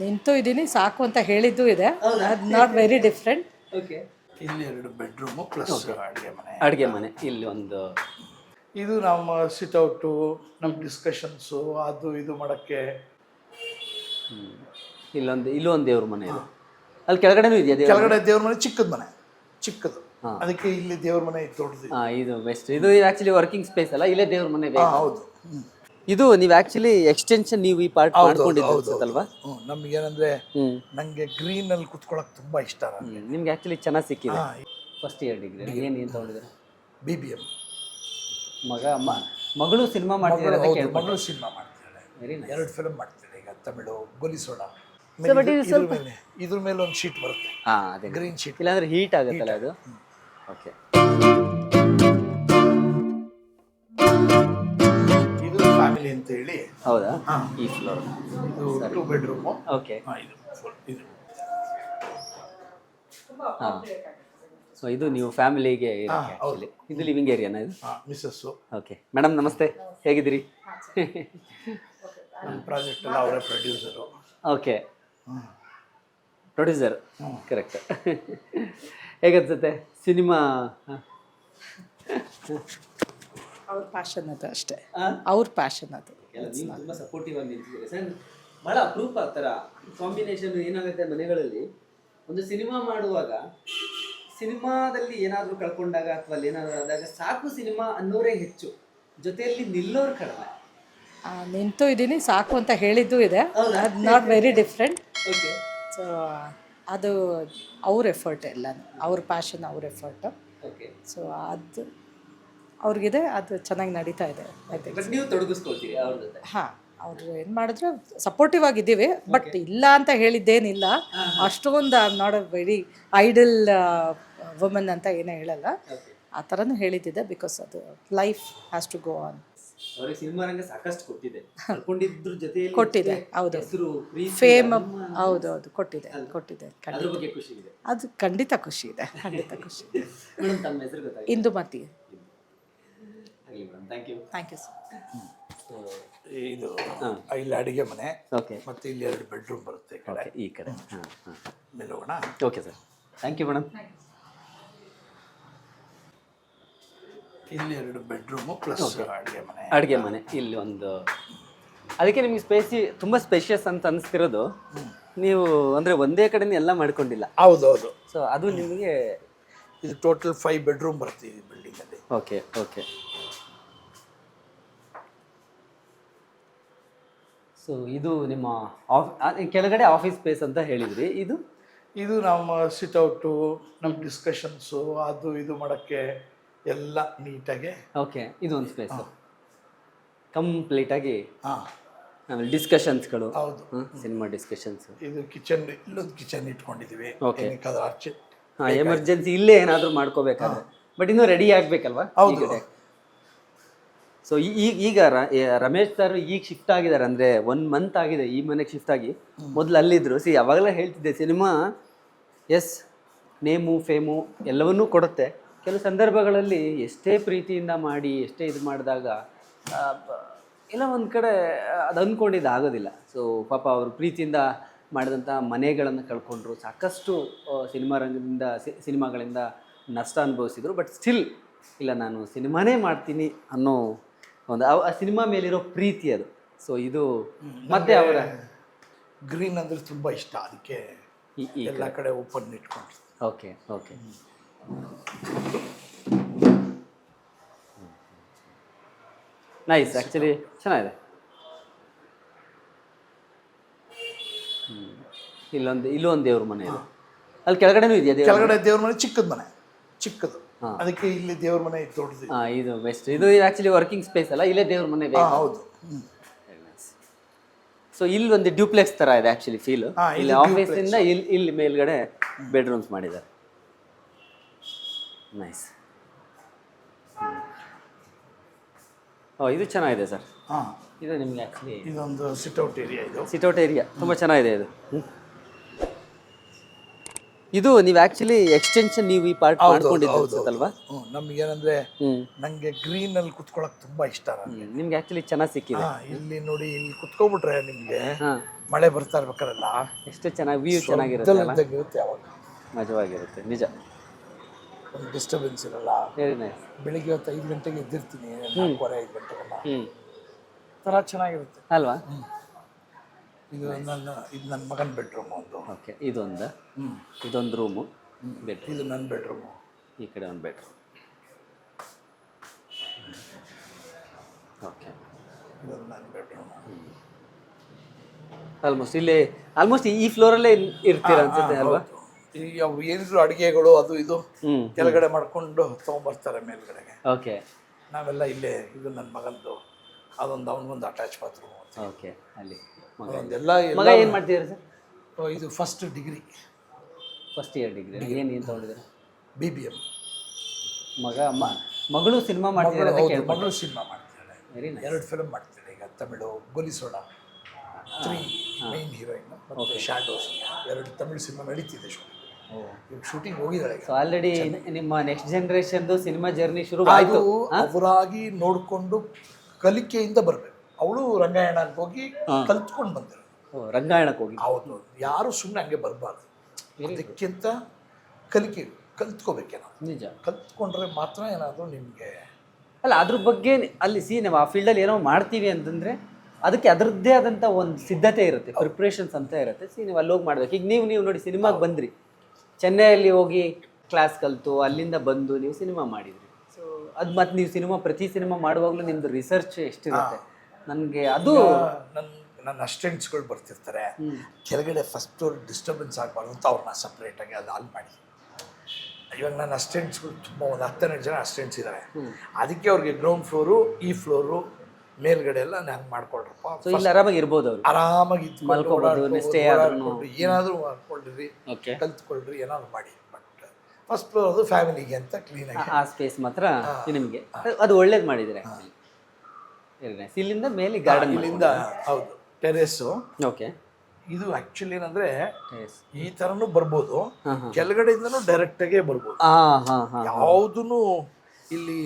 ನಿಂತು ಇದ್ದೀನಿ ಸಾಕು ಅಂತ ಹೇಳಿದ್ದು ಇದೆ. ಅದು ನಾಟ್ ವೆರಿ ಡಿಫ್ರೆಂಟ್ ಓಕೆ ಇಲ್ಲಿ ಎರಡು ಬೆಡ್ರೂಮು ಪ್ಲಸ್ ಅಡುಗೆ ಮನೆ. ಅಡುಗೆ ಮನೆ ಇಲ್ಲಿ ಒಂದು. ಇದು ನಮ್ಮ ಸಿಟ್ಔಟು ನಮ್ಮ ಡಿಸ್ಕಷನ್ಸು ಅದು ಇದು ಮಾಡೋಕ್ಕೆ. ಹ್ಞೂ ಇಲ್ಲೊಂದು ಇಲ್ಲೊಂದು ದೇವ್ರ ಮನೆ ಇದೆ. ಅಲ್ಲಿ ಕೆಳಗಡೆನೂ ಇದೆಯಾ ದೇವ್ರ ಕೆಳಗಡೆ ದೇವ್ರ ಮನೆ ಚಿಕ್ಕದ ಮನೆ. ಚಿಕ್ಕದು. ಅದಕ್ಕೆ ಇಲ್ಲಿ ದೇವ್ರ ಮನೆ ದೊಡ್ಡದು ಹಾಂ ಇದು ಬೆಸ್ಟ್ ಇದು ಆ್ಯಕ್ಚುಲಿ ವರ್ಕಿಂಗ್ ಸ್ಪೇಸ್ ಅಲ್ಲ ಇಲ್ಲೇ ದೇವ್ರ ಮನೆ ಬೇಕು. ಹೌದು. ಹ್ಮ್. ಇದು ನೀವು ಆಕ್ಚುಲಿ ಎಕ್ಸ್ಟೆನ್ಷನ್ ನೀವು ಈ ಪಾರ್ಟ್ ಮಾಡ್ಕೊಂಡಿದ್ದಲ್ವಾ ನಮ್ಗೆ ಏನಂದ್ರೆ ನಂಗೆ ಗ್ರೀನ್ ಅಲ್ಲಿ ಕುತ್ಕೊಳಕ್ ತುಂಬಾ ಇಷ್ಟ ನನಗೆ ನಿಮ್ಗೆ ಆಕ್ಚುಲಿ ಚೆನ್ನಾಗಿ ಸಿಕ್ಕಿದೆ. ಫಸ್ಟ್ ಇಯರ್ ಡಿಗ್ರಿ ಏನು ಏನು ತಗೊಂಡಿದ್ರೆ ಬಿ ಬಿ ಎಂ ಮಗ ಮ- ಮಗಳು ಸಿನಿಮಾ ಮಾಡ್ತಿದ್ದಾರೆ ಅಂತ. ಮಗಳು ಸಿನಿಮಾ ವೆರಿ ನೈಸ್ ಎರಡು ಫಿಲ್ಮ್ ಮಾಡ್ತಿದ್ದಾರೆ ಈಗ ತಮಿಳು ಗೊಲಿಸೋಣ. So, but ಇದು ಇದ್ರ ಮೇಲೆ ಇದ್ರ ಮೇಲೆ ಒಂದು ಶೀಟ್ ಬರುತ್ತೆ. ಹಾಂ ಅದೇ. ಗ್ರೀನ್ ಶೀಟ್ ಇಲ್ಲಾಂದ್ರೆ ಹೀಟ್ ಆಗುತ್ತಲ್ಲ ಅದು? ಓಕೆ ಫ್ಯಾಮಿಲಿ ಅಂತ ಹೇಳಿ ಹೌದಾ? ಹಾ. ಈ ಫ್ಲೋರ್ ಇದು ಟೂ ಬೆಡ್ರೂಮು ಓಕೆ ಹಾಂ ಇದು full ಇದು. ಹಾಂ. ಸೊ ಇದು ನೀವು ಫ್ಯಾಮಿಲಿಗೆ ಹಾ, ಆ್ಯಕ್ಚುಲಿ ಇದು ಲಿವಿಂಗ್ ಏರಿಯಾನ ಇದು? ಹಾಂ ಮಿಸ್ಸಸ್ಸು. ಓಕೆ ಮೇಡಮ್ ನಮಸ್ತೆ. ಹೇಗಿದ್ದೀರಿ? ನಮ್ಮ ಪ್ರಾಜೆಕ್ಟ್ ಎಲ್ಲ ಅವರೇ ಪ್ರೊಡ್ಯೂಸರು ಓಕೆ ಪ್ರೊಡ್ಯೂಸರ್ ಕರೆಕ್ಟ್ ಹೇಗನ್ಸುತ್ತೆ? ಸಿನಿಮಾ ಅವ್ರ ಪ್ಯಾಷನ್ ಅದು ಅಷ್ಟೇ. ಅವ್ರ ಪ್ಯಾಷನ್ ಅದು. ತುಂಬ ಸಪೋರ್ಟಿವ್ ಆಗಿ ನಿಂತಿದ್ದೀರಿ. ಸರ್ ಭಾಳ ಅಪ್ರೂಪ ಆ ಥರ ಕಾಂಬಿನೇಷನ್ ಏನಾಗುತ್ತೆ ಮನೆಗಳಲ್ಲಿ? ಒಂದು ಸಿನಿಮಾ ಮಾಡುವಾಗ ಸಿನಿಮಾದಲ್ಲಿ ಏನಾದರೂ ಕಳ್ಕೊಂಡಾಗ ಅಥವಾ ಅಲ್ಲಿ ಏನಾದರೂ ಆದಾಗ ಸಾಕು ಸಿನಿಮಾ ಅನ್ನೋರೇ ಹೆಚ್ಚು. ಜೊತೆಯಲ್ಲಿ ನಿಲ್ಲೋರು ಕಡಿಮೆ. ನಿಂತು ಇದ್ದೀನಿ ಸಾಕು ಅಂತ ಹೇಳಿದ್ದು ಇದೆ? ಅದು not very different okay so ಅದು ಅವ್ರ ಎಫರ್ಟ್ ಎಲ್ಲ ಅವ್ರ ಪ್ಯಾಷನ್ ಅವ್ರ ಎಫರ್ಟು ಓಕೆ ಸೊ ಅದು ಅವ್ರಿಗಿದೆ ಅದು ಚೆನ್ನಾಗಿ ನಡೀತಾ ಇದೆ ಐ ಥಿಂಕ್ ಬಟ್ ನೀವು ತೊಡಗಿಸ್ಕೊಳ್ತೀರಿ ಅವ್ರ ಜೊತೆ? ಹಾಂ ಅವರು ಏನು ಮಾಡಿದ್ರು ಸಪೋರ್ಟಿವ್ ಆಗಿದ್ದೀವಿ ಬಟ್ ಇಲ್ಲ ಅಂತ ಹೇಳಿದ್ದೇನಿಲ್ಲ. ಅಷ್ಟೊಂದು I not a very ideal woman ಅಂತ ಏನೂ ಹೇಳಲ್ಲ. ಆ ಥರನೂ ಹೇಳಿದ್ದಿದೆ ಬಿಕಾಸ್ ಅದು life has to go on ಅವ್ರಿಗೆ ಸಿನಿಮಾ ರಂಗ ಸಾಕಷ್ಟು ಕೊಟ್ಟಿದೆ. ಅನ್ಕೊಂಡಿದ್ರ ಜೊತೆ ಕೊಟ್ಟಿದೆ, ಹೌದು. ಫೇಮ್ ಹೌದು ಹೌದು ಕೊಟ್ಟಿದೆ ಕೊಟ್ಟಿದೆ ಅದ್ರ ಬಗ್ಗೆ ಖುಷಿ ಇದೆ. ಅದು ಖಂಡಿತ ಖುಷಿ ಇದೆ ಖಂಡಿತ ಖುಷಿ ಇದೆ. ಮೇಡಮ್ ತಮ್ಮ ಹೆಸರು ಗೊತ್ತಾಗಿದೆ Indumati. Madam. Thank you thank you sir ಇದು ಇಲ್ಲಿ ಅಡುಗೆ ಮನೆ ಓಕೆ ಮತ್ತು ಇಲ್ಲಿ ಎರಡು ಬೆಡ್ರೂಮ್ ಬರುತ್ತೆ ಈ ಕಡೆ. ಈ ಕಡೆ. ಹಾಂ ಹಾಂ ಮೇಲೆ ಹೋಗೋಣ okay sir thank you madam ಇಲ್ಲಿ ಎರಡು ಬೆಡ್ರೂಮು ಪ್ಲಸ್ ಅಡುಗೆ ಮನೆ. ಅಡುಗೆ ಮನೆ ಇಲ್ಲಿ ಒಂದು. ಅದಕ್ಕೆ ನಿಮಗೆ ಸ್ಪೇಸಿ ತುಂಬ ಸ್ಪೇಷಿಯಸ್ ಅಂತ ಅನಿಸ್ತಿರೋದು. ನೀವು ಅಂದರೆ ಒಂದೇ ಕಡೆನೇ ಎಲ್ಲ ಮಾಡ್ಕೊಂಡಿಲ್ಲ. ಹೌದು ಹೌದು ಸೊ ಅದು ನಿಮಗೆ ಇದು ಟೋಟಲ್ ಫೈವ್ ಬೆಡ್ರೂಮ್ ಬರ್ತೀವಿ ಬಿಲ್ಡಿಂಗಲ್ಲಿ ಓಕೆ ಓಕೆ ಸೊ ಇದು ನಿಮ್ಮ ಆಫ್ ಕೆಳಗಡೆ ಆಫೀಸ್ ಸ್ಪೇಸ್ ಅಂತ ಹೇಳಿದ್ರಿ. ಇದು? ಇದು ನಮ್ಮ ಸಿಟ್ಔಟು ನಮ್ಮ ಡಿಸ್ಕಷನ್ಸು ಅದು ಇದು ಮಾಡೋಕ್ಕೆ ಎಲ್ಲ ನೀಟಾಗಿ ಓಕೆ ಇದು ಒಂದು ಸ್ಪೇಸ್ ಕಂಪ್ಲೀಟಾಗಿ ಹಾಂ. ಆಮೇಲೆ ಡಿಸ್ಕಷನ್ಸ್ಗಳು ಹೌದು. ಸಿನಿಮಾ ಡಿಸ್ಕಷನ್ಸ್ ಇದು ಕಿಚನ್ ಇಲ್ಲೊಂದು ಕಿಚನ್ ಇಟ್ಕೊಂಡಿದ್ದೀವಿ ಓಕೆ ಆಚೆ ಹಾಂ ಎಮರ್ಜೆನ್ಸಿ ಇಲ್ಲೇ ಏನಾದರೂ ಮಾಡ್ಕೋಬೇಕಾದ್ರೆ. ಬಟ್ ಇನ್ನೂ ರೆಡಿ ಆಗಬೇಕಲ್ವಾ? ಹೌದು. ಸೊ ಈಗ ಈಗ ರಮೇಶ್ ಸರ್ ಈಗ ಶಿಫ್ಟ್ ಆಗಿದ್ದಾರೆ ಅಂದರೆ ಒನ್ ಮಂತ್ ಆಗಿದೆ ಈ ಮನೆಗೆ ಶಿಫ್ಟ್ ಆಗಿ. ಮೊದಲು ಅಲ್ಲಿದ್ದರು ಸಿ ಯಾವಾಗಲೇ ಹೇಳ್ತಿದ್ದೆ ಸಿನಿಮಾ ಎಸ್ ನೇಮು ಫೇಮು ಎಲ್ಲವನ್ನೂ ಕೊಡುತ್ತೆ. ಕೆಲವು ಸಂದರ್ಭಗಳಲ್ಲಿ ಎಷ್ಟೇ ಪ್ರೀತಿಯಿಂದ ಮಾಡಿ ಎಷ್ಟೇ ಇದು ಮಾಡಿದಾಗ ಎಲ್ಲ ಒಂದು ಕಡೆ ಅದು ಅಂದ್ಕೊಂಡಿದ್ದು ಆಗೋದಿಲ್ಲ. ಸೊ ಪಾಪ ಅವರು ಪ್ರೀತಿಯಿಂದ ಮಾಡಿದಂಥ ಮನೆಗಳನ್ನು ಕಳ್ಕೊಂಡ್ರು. ಸಾಕಷ್ಟು ಸಿನಿಮಾ ರಂಗದಿಂದ ಸಿನಿಮಾಗಳಿಂದ ನಷ್ಟ ಅನುಭವಿಸಿದರು. ಬಟ್ ಸ್ಟಿಲ್ ಇಲ್ಲ ನಾನು ಸಿನಿಮಾನೇ ಮಾಡ್ತೀನಿ ಅನ್ನೋ ಒಂದು ಆ- ಸಿನಿಮಾ ಮೇಲಿರೋ ಪ್ರೀತಿ ಅದು. ಸೊ ಇದು ಮತ್ತೆ ಅವರ ಗ್ರೀನ್ ಅಂದರೆ ತುಂಬ ಇಷ್ಟ. ಅದಕ್ಕೆ ಎಲ್ಲ ಕಡೆ. ಓಪನ್ ಇಟ್ಕೊಂಡು ಓಕೆ ಓಕೆ ನೈಸ್ ಆ್ಯಕ್ಚುಲಿ ಚೆನ್ನಾಗಿದೆ. ಇಲ್ಲೊಂದು ಇಲ್ಲೊಂದು ದೇವ್ರ ಮನೆ ಇದೆ. ಅಲ್ಲಿ ಕೆಳಗಡೆನೂ ಇದೆಯಾ ಕೆಳಗಡೆ ದೇವ್ರ ಮನೆ ಚಿಕ್ಕದ ಮನೆ. ಚಿಕ್ಕದು. ಅದಕ್ಕೆ ಇಲ್ಲಿ ದೇವ್ರ ಮನೆ ದೊಡ್ಡದು ಹಾ ಇದು ಬೆಸ್ಟ್ ಇದು ಆ್ಯಕ್ಚುಲಿ ವರ್ಕಿಂಗ್ ಸ್ಪೇಸ್ ಅಲ್ಲ ಇಲ್ಲೇ ದೇವ್ರ ಮನೆ ಹಾಂ ಹೌದು. ಸೊ ಇಲ್ಲಿ ಒಂದು ಡ್ಯೂಪ್ಲೆಕ್ಸ್ ತರ ಇದೆ ಆಕ್ಚುಲಿ ಫೀಲ್ ಹಾ, ಇದು ಇಲ್ಲಿ ಇಲ್ಲಿ ಇಲ್ಲಿ ಮೇಲ್ಗಡೆ ಬೆಡ್ರೂಮ್ಸ್ ಮಾಡಿದ್ದಾರೆ. ನೈಸ್ ಓ ಇದು ಚೆನ್ನಾಗಿದೆ ಸರ್. ಹಾ. ಇದು ನಿಮ್ಗೆ ಆ್ಯಕ್ಚುಲಿ ಇದೊಂದು ಸಿಟ್ಔಟ್ ಏರಿಯಾ ಇದು. ಸಿಟೌಟ್ ಏರಿಯಾ ತುಂಬಾ ಚೆನ್ನಾಗಿದೆ ಇದು. ಇದು ನೀವು ಆಕ್ಚುಲಿ ಎಕ್ಸ್ಟೆನ್ಷನ್ ನೀವು ಈ ಪಾರ್ಟ್ ನಮ್ಗೇನಂದ್ರೆ ಹ್ಮ್. ನಂಗೆ ಗ್ರೀನ್ ಅಲ್ಲಿ ಕುತ್ಕೊಳಕ್ ತುಂಬಾ ಇಷ್ಟ ನನಗೆ. ನಿಮ್ಗೆ ಆಕ್ಚುಲಿ ಚೆನ್ನಾಗಿ ಸಿಕ್ಕಿದೆ. ಇಲ್ಲಿ ನೋಡಿ ಇಲ್ಲಿ ಕುತ್ಕೊಬಿಟ್ರೆ ನಿಮ್ಗೆ ಮಳೆ ಬರ್ತಾ ಇರ್ಬೇಕಾರಲ್ಲ. ಎಷ್ಟು ಚೆನ್ನಾಗಿ ವ್ಯೂ ಚೆನ್ನಾಗಿರುತ್ತೆ ಯಾವಾಗ ಇರುತ್ತೆ ಅವಾಗ ಮಜವಾಗಿರುತ್ತೆ ನಿಜ. ಒಂದು ಡಿಸ್ಟರ್ಬೆನ್ಸ್ ಇರಲ್ಲ. ಬೆಳಿಗ್ಗೆ ಹೊತ್ತು ಐದು ಗಂಟೆಗೆ ಎದ್ದಿರ್ತೀನಿ ನಾಲ್ಕೂವರೆ ಐದು ಗಂಟೆಗೆಲ್ಲ. ಥರ ಚೆನ್ನಾಗಿರುತ್ತೆ. ಅಲ್ವಾ? ಇದು ನನ್ನ ಇದು ನನ್ನ ಮಗನ ಬೆಡ್ರೂಮ್ ಒಂದು. ಓಕೆ ಇದೊಂದು? ಇದೊಂದು ರೂಮು ಬೆಡ್ ಇದು ನನ್ನ ಬೆಡ್ರೂಮು ಈ ಕಡೆ ಒಂದು ಬೆಡ್ರೂಮ್ ಓಕೆ ಇದೊಂದು ನನ್ನ ಬೆಡ್ರೂಮ್ ಆಲ್ಮೋಸ್ಟ್ ಇಲ್ಲಿ ಆಲ್ಮೋಸ್ಟ್ ಈ ಫ್ಲೋರಲ್ಲೇ ಇರ್ತೀರ ಅನ್ಸುತ್ತೆ ಅಲ್ವಾ? ಈಗ ಏನಿದ್ರು ಅಡುಗೆಗಳು ಅದು ಇದು ಕೆಳಗಡೆ ಮಾಡ್ಕೊಂಡು ತೊಗೊಂಬರ್ತಾರೆ ಮೇಲ್ಗಡೆಗೆ. ಓಕೆ ನಾವೆಲ್ಲ ಇಲ್ಲೇ ಇದು ನನ್ನ ಮಗಂದು. ಅದೊಂದು ಅವನಿಗೊಂದು ಅಟ್ಯಾಚ್ ಬಾತ್ರೂಮ್ ಓಕೆ ಅಲ್ಲಿ. ಮಗ ಅದೊಂದೆಲ್ಲ ಮಗ ಏನು ಮಾಡ್ತಿದ್ದಾರೆ ಸರ್? ಇದು first degree first year degree ಏನು ಏನು ತೊಗೊಂಡಿದ್ದಾರೆ? ಬಿ ಬಿ ಎಂ ಮಗ ಮ- ಮಗಳು ಸಿನಿಮಾ ಮಾಡ್ತಿದ್ದಾರೆ? ಮಗಳು ಸಿನಿಮಾ ಮಾಡ್ತಿದ್ದಾಳೆ ಎರಡು ಫಿಲ್ಮ್ ಮಾಡ್ತಿದ್ದಾರೆ ಈಗ ತಮಿಳು ಗೊಲಿಸೋಣ ತ್ರೀ ಮೈನ್ ಹೀರೋಯಿನ್ ಮತ್ತು ಶಾಡೋಸ್ ಎರಡು ತಮಿಳು ಸಿನಿಮಾ ನಡೀತಿದೆ ಶೂಟಿಂಗ್ ಶೂಟಿಂಗ್ ಹೋಗಿದ್ದಾಳೆ ಸೊ ಆಲ್ರೆಡಿ ನಿಮ್ಮ ನೆಕ್ಸ್ಟ್ ಜನ್ರೇಷನ್ದು ಸಿನಿಮಾ ಜರ್ನಿ ಶುರು ಆಯ್ತು ಅವರಾಗಿ ನೋಡಿಕೊಂಡು ಕಲಿಕೆಯಿಂದ ಬರಬೇಕು. ಅವಳು ರಂಗಾಯಣಕ್ಕೆ ಹೋಗಿ ಕಲ್ತ್ಕೊಂಡು ಬಂದರು ರಂಗಾಯಣಕ್ಕೆ ಹೋಗಿ. ಹೌದು. ಯಾರು ಸುಮ್ಮನೆ ಹಂಗೆ ಬರಬಾರ್ದು. ಅದಕ್ಕಿಂತ ಕಲಿಕೆ ಕಲ್ತ್ಕೋಬೇಕೇನೋ ನಿಜ. ಕಲ್ತ್ಕೊಂಡ್ರೆ ಮಾತ್ರ ಏನಾದರೂ ನಿಮಗೆ ಅಲ್ಲ ಅದ್ರ ಬಗ್ಗೆ ಅಲ್ಲಿ ಸಿ ನಾವು ಆ ಫೀಲ್ಡಲ್ಲಿ ಏನೋ ಮಾಡ್ತೀವಿ ಅಂತಂದರೆ ಅದಕ್ಕೆ ಅದರದ್ದೇ ಆದಂಥ ಒಂದು ಸಿದ್ಧತೆ ಇರುತ್ತೆ ಪ್ರಿಪ್ರೇಷನ್ಸ್ ಅಂತ ಇರುತ್ತೆ. ಸಿ ನೀವು ಅಲ್ಲಿ ಹೋಗಿ ಮಾಡ್ಬೇಕು. ಈಗ ನೀವು ನೀವು ನೋಡಿ ಸಿನಿಮಾಗೆ ಬಂದ್ರಿ. ಚೆನ್ನೈಯಲ್ಲಿ ಹೋಗಿ ಕ್ಲಾಸ್ ಕಲಿತು ಅಲ್ಲಿಂದ ಬಂದು ನೀವು ಸಿನಿಮಾ ಮಾಡಿದ್ರಿ. ಸೊ ಅದು ಮತ್ತು ನೀವು ಸಿನಿಮಾ ಪ್ರತಿ ಸಿನಿಮಾ ಮಾಡುವಾಗಲೂ ನಿಮ್ಮದು ರಿಸರ್ಚ್ ಎಷ್ಟಿರುತ್ತೆ? ನನಗೆ ಅದು ನನ್ನ ನನ್ನ ಅಸ್ಟೆಂಟ್ಸ್ಗಳು ಬರ್ತಿರ್ತಾರೆ. ಕೆಳಗಡೆ ಫಸ್ಟ್ ಫ್ಲೋರ್ ಡಿಸ್ಟರ್ಬೆನ್ಸ್ ಆಗಬಾರ್ದು ಅಂತ ಅವ್ರನ್ನ ಸಪ್ರೇಟಾಗಿ ಅದು ಆಲ್ ಮಾಡಿ. ಇವಾಗ ನನ್ನ ಅಸ್ಟೆಂಟ್ಸ್ಗಳು ತುಂಬ ಒಂದು ಹತ್ತೆರಡು ಜನ ಅಸ್ಟೆಂಟ್ಸ್ ಇದ್ದಾರೆ ಅದಕ್ಕೆ ಅವ್ರಿಗೆ ಗ್ರೌಂಡ್ ಫ್ಲೋರು ಈ ಫ್ಲೋರು ಮೇಲ್ಗಡೆ ಎಲ್ಲ ನಾನು ಮಾಡ್ಕೊಳ್ರಪ್ಪ. ಸೊ ಇಲ್ಲಿ ಆರಾಮಾಗಿ ಇರ್ಬೋದು ಅವರು. ಆರಾಮಾಗಿ ಇದ್ದು ಮಲ್ಕೊಬೋದು, ಸ್ಟೇ. ಓಡಾಡ್ಕೊಂಡು ಏನಾದರೂ ಮಾಡ್ಕೊಳ್ರಿ ಓಕೆ ಕಲ್ತ್ಕೊಳ್ರಿ ಏನಾದ್ರು ಮಾಡಿ. ಬಟ್ ಫಸ್ಟ್ ಫ್ಲೋರ್ ಅದು ಫ್ಯಾಮಿಲಿಗೆ ಅಂತ ಕ್ಲೀನಾಗಿ ಆ ಸ್ಪೇಸ್ ಮಾತ್ರ ನಿಮಗೆ. ಅದು ಒಳ್ಳೇದು ಮಾಡಿದ್ರೆ ನೈಸ್ ಇಲ್ಲಿಂದ ಮೇಲೆ ಗಾರ್ಡನ್ ಇಲ್ಲಿಂದ ಹೌದು ಟೆರೇಸು ಓಕೆ ಇದು ಆ್ಯಕ್ಚುಲಿ ಏನಂದ್ರೆ ಈ ತರನು ಬರ್ಬೋದು ಹಾಂ ಡೈರೆಕ್ಟ್ ಕೆಳಗಡೆಯಿಂದನೂ ಡೈರೆಕ್ಟಾಗೇ ಬರ್ಬೋದು. ಯಾವುದೂ ಇಲ್ಲಿ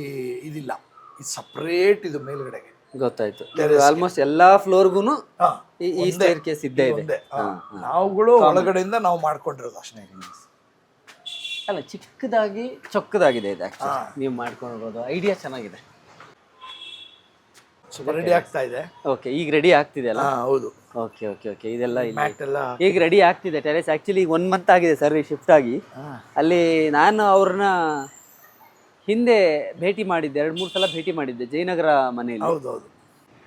ಇದಿಲ್ಲ. ಇದು ಸಪ್ರೇಟ್ ಇದು ಮೇಲ್ಗಡೆಗೆ. ಗೊತ್ತಾಯ್ತು. ಆಲ್ಮೋಸ್ಟ್ ಎಲ್ಲಾ ಫ್ಲೋರ್ಗೂನು ಈ ಸ್ಟೇರ್ ಕೇಸ್ ಇದ್ದೇ ಇದೆ. ನಾವುಗಳು ಒಳಗಡೆಯಿಂದ ನಾವು ಮಾಡ್ಕೊಂಡಿರೋದು ಅಷ್ಟೇ. ಅಲ್ಲ ಚಿಕ್ಕದಾಗಿ ಚೊಕ್ಕದಾಗಿದೆ ಇದು ಆಕ್ಚುಲಿ ನೀವು ಮಾಡ್ಕೊಂಡು ಹೋಗೋದು. ಐಡಿಯಾ ಚೆನ್ನಾಗಿದೆ. ರೆಡಿ ಆಗ್ತಾ ಇದೆ. ಓಕೆ ಈಗ ರೆಡಿ ಆಗ್ತಿದೆ ಅಲ್ಲ? ಹೌದು. ಓಕೆ ಓಕೆ ಓಕೆ ಇದೆಲ್ಲ ಮ್ಯಾಟ್ ಎಲ್ಲ ಈಗ ರೆಡಿ ಆಗ್ತಿದೆ ಟೆರೆಸ್ ಆ್ಯಕ್ಚುಲಿ ಈಗ ಒನ್ ಮಂತ್ ಆಗಿದೆ ಸರ್ ಶಿಫ್ಟ್ ಆಗಿ. ಅಲ್ಲಿ ನಾನು ಅವ್ರನ್ನ ಹಿಂದೆ ಭೇಟಿ ಮಾಡಿದ್ದೆ ಎರಡು ಮೂರು ಸಲ ಭೇಟಿ ಮಾಡಿದ್ದೆ ಜಯನಗರ ಮನೆಯಲ್ಲಿ. ಹೌದು ಹೌದು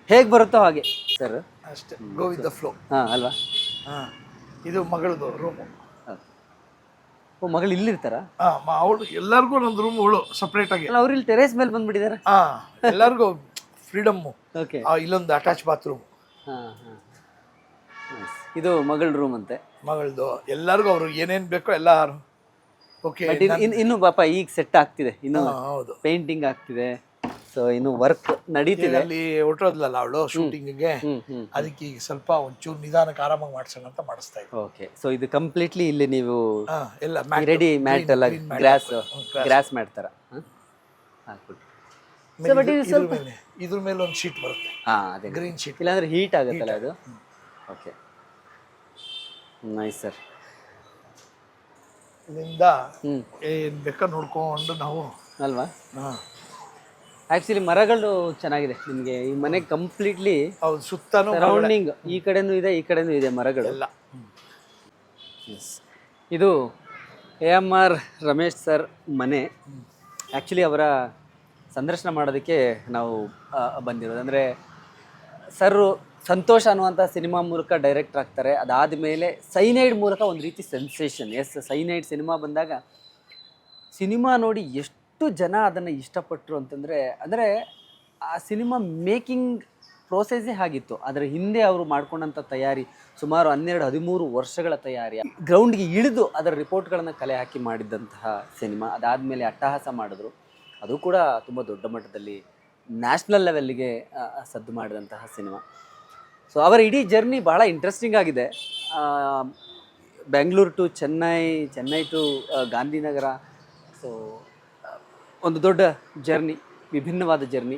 ಹೇಗೆ ಬರುತ್ತೋ ಹಾಗೆ ಸರ್ ಅಷ್ಟೇ. ಗೋ ವಿತ್ ದ ಫ್ಲೋ ಹಾಂ ಅಲ್ವಾ? ಹಾ ಇದು ಮಗಳದು ರೂಮು ಓ ಮಗಳು ಇಲ್ಲಿರ್ತಾರ? ಅವಳು ಎಲ್ಲರಿಗೂ ಒಂದು ರೂಮ್ ಅವಳು ಸಪ್ರೇಟ್ ಆಗಿ. ಅವ್ರು ಇಲ್ಲಿ ಟೆರೇಸ್ ಮೇಲೆ ಬಂದ್ಬಿಟ್ಟಿದ್ದಾರೆ ಹಾ ಎಲ್ಲರಿಗೂ ಫ್ರೀಡಮ್ಮು ಓಕೆ ಇಲ್ಲೊಂದು ಅಟ್ಯಾಚ್ ಬಾತ್ರೂಮ್ ಇದು ಮಗಳ ರೂಮ್ ಅಂತೆ. ಮಗಳದು. ಎಲ್ಲರಿಗೂ ಅವರು ಏನೇನು ಬೇಕೋ ಎಲ್ಲ ಓಕೆ ಇನ್ನು ಪಾಪ ಈಗ ಸೆಟ್ ಆಗ್ತಿದೆ. ಇನ್ನು ಹೌದು. ಪೇಂಟಿಂಗ್ ಆಗ್ತಿದೆ. ಸೊ ಇನ್ನು ವರ್ಕ್ ನಡೀತಿದೆ. ಅಲ್ಲಿ ಹೊರಟೋದ್ಲಲ್ಲ ಅವಳು ಶೂಟಿಂಗ್ಗೆ ಅದಕ್ಕೆ ಈಗ ಸ್ವಲ್ಪ ಒಂಚೂರು ನಿಧಾನಕ್ಕೆ ಆರಾಮಾಗಿ ಮಾಡ್ಸೋಣ ಅಂತ ಮಾಡಿಸ್ತಾ ಇದ್ದೀವಿ ಓಕೆ ಸೊ ಇದು ಕಂಪ್ಲೀಟ್ಲಿ ಇಲ್ಲಿ ನೀವು ಎಲ್ಲ ರೆಡಿ ಮ್ಯಾಟ್ ಎಲ್ಲ ಗ್ರಾಸ್ ಗ್ರಾಸ್ ಮಾಡ್ತಾರ? ಹಾಕ್ಬಿಟ್ಟು ಇದು ಇದ್ರ ಮೇಲೆ ಇದ್ರ ಮೇಲೆ ಒಂದು ಶೀಟ್ ಬರುತ್ತೆ. ಹಾಂ ಅದೇ. ಗ್ರೀನ್ ಶೀಟ್ ಇಲ್ಲಾಂದ್ರೆ ಹೀಟ್ ಆಗುತ್ತಲ್ಲ ಅದು? ಓಕೆ ನೈಸ್ ಸರ್ ಇದರಿಂದ ಏನ್ ಬೇಕಾ ನೋಡ್ಕೊಂಡು ನಾವು ಅಲ್ವಾ? ಹಾ. ಆ್ಯಕ್ಚುಲಿ ಮರಗಳು ಚೆನ್ನಾಗಿದೆ ನಿಮಗೆ. ಈ ಮನೆ ಕಂಪ್ಲೀಟ್ಲಿ ಹೌದು ಸುತ್ತಾನು ಸರೌಂಡಿಂಗ್ ಈ ಕಡೆನೂ ಇದೆ ಈ ಕಡೆನೂ ಇದೆ ಮರಗಳು. ಎಲ್ಲ. ಇದು A M R Ramesh sir ಮನೆ. ಆ್ಯಕ್ಚುಲಿ ಅವರ ಸಂದರ್ಶನ ಮಾಡೋದಕ್ಕೆ ನಾವು ಬಂದಿರೋದು. ಅಂದರೆ ಸರ್ ಸಂತೋಷ ಅನ್ನುವಂಥ ಸಿನಿಮಾ ಮೂಲಕ ಡೈರೆಕ್ಟರ್ ಆಗ್ತಾರೆ. ಅದಾದ ಮೇಲೆ ಸೈನೈಡ್ ಮೂಲಕ ಒಂದು ರೀತಿ ಸೆನ್ಸೇಷನ್. ಎಸ್, ಸೈನೈಡ್ ಸಿನಿಮಾ ಬಂದಾಗ ಸಿನಿಮಾ ನೋಡಿ ಎಷ್ಟು ಜನ ಅದನ್ನು ಇಷ್ಟಪಟ್ಟರು ಅಂತಂದರೆ, ಅಂದರೆ ಆ ಸಿನಿಮಾ ಮೇಕಿಂಗ್ ಪ್ರೋಸೆಸ್ಸೇ ಆಗಿತ್ತು. ಅದರ ಹಿಂದೆ ಅವರು ಮಾಡ್ಕೊಂಡಂಥ ತಯಾರಿ ಸುಮಾರು ಹನ್ನೆರಡು, ಹದಿಮೂರು ವರ್ಷಗಳ ತಯಾರಿ. ಗ್ರೌಂಡ್ಗೆ ಇಳಿದು ಅದರ ರಿಪೋರ್ಟ್ಗಳನ್ನು ಕಲೆ ಹಾಕಿ ಮಾಡಿದ್ದಂತಹ ಸಿನಿಮಾ. ಅದಾದಮೇಲೆ ಅಟ್ಟಹಾಸ ಮಾಡಿದ್ರು. ಅದು ಕೂಡ ತುಂಬ ದೊಡ್ಡ ಮಟ್ಟದಲ್ಲಿ ನ್ಯಾಷನಲ್ ಲೆವೆಲ್ಗೆ ಸದ್ದು ಮಾಡಿದಂತಹ ಸಿನಿಮಾ. ಸೊ ಅವರ ಇಡೀ ಜರ್ನಿ ಬಹಳ ಇಂಟ್ರೆಸ್ಟಿಂಗ್ ಆಗಿದೆ. Bengaluru to Chennai Chennai to Gandhinagar. So ಒಂದು ದೊಡ್ಡ ಜರ್ನಿ, ವಿಭಿನ್ನವಾದ journey.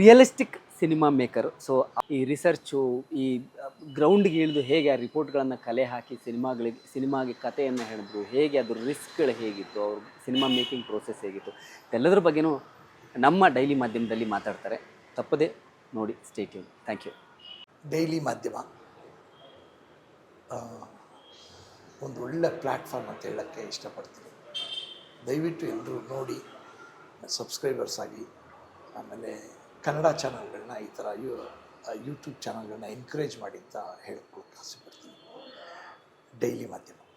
Realistic cinema maker so ಈ ರಿಸರ್ಚು ಈ ಗ್ರೌಂಡ್ಗೆ ಇಳಿದು ಹೇಗೆ ಆ ರಿಪೋರ್ಟ್ಗಳನ್ನು ಕಲೆ ಹಾಕಿ ಸಿನಿಮಾಗಳಿಗೆ ಸಿನಿಮಾಗೆ ಕಥೆಯನ್ನು ಹೇಳಿದ್ರು, ಹೇಗೆ ಅದ್ರ ರಿಸ್ಕ್ಗಳು ಹೇಗಿತ್ತು, ಅವ್ರ ಸಿನಿಮಾ ಮೇಕಿಂಗ್ ಪ್ರೋಸೆಸ್ ಹೇಗಿತ್ತು ಎಲ್ಲದರ ಬಗ್ಗೆನೂ ನಮ್ಮ ಡೈಲಿ ಮಾಧ್ಯಮದಲ್ಲಿ ಮಾತಾಡ್ತಾರೆ. ತಪ್ಪದೆ ನೋಡಿ ಸ್ಟೇಟ್ಯೂನ್ ಥ್ಯಾಂಕ್ ಯು ಡೈಲಿ ಮಾಧ್ಯಮ. ಒಂದು ಒಳ್ಳೆ ಪ್ಲ್ಯಾಟ್ಫಾರ್ಮ್ ಅಂತ ಹೇಳೋಕ್ಕೆ ಇಷ್ಟಪಡ್ತೀನಿ. ದಯವಿಟ್ಟು ಎಲ್ಲರೂ ನೋಡಿ ಸಬ್ಸ್ಕ್ರೈಬರ್ಸ್ ಆಗಿ, ಆಮೇಲೆ ಕನ್ನಡ ಚಾನಲ್ಗಳನ್ನ ಈ ಥರ ಯೂ ಯೂಟ್ಯೂಬ್ ಚಾನಲ್ಗಳನ್ನ ಎನ್ಕರೇಜ್ ಮಾಡಿ ಅಂತ ಹೇಳ್ಕೊಳಕ್ಕೆ ಆಸೆ ಪಡ್ತೀನಿ. ಡೈಲಿ ಮಾಧ್ಯಮ.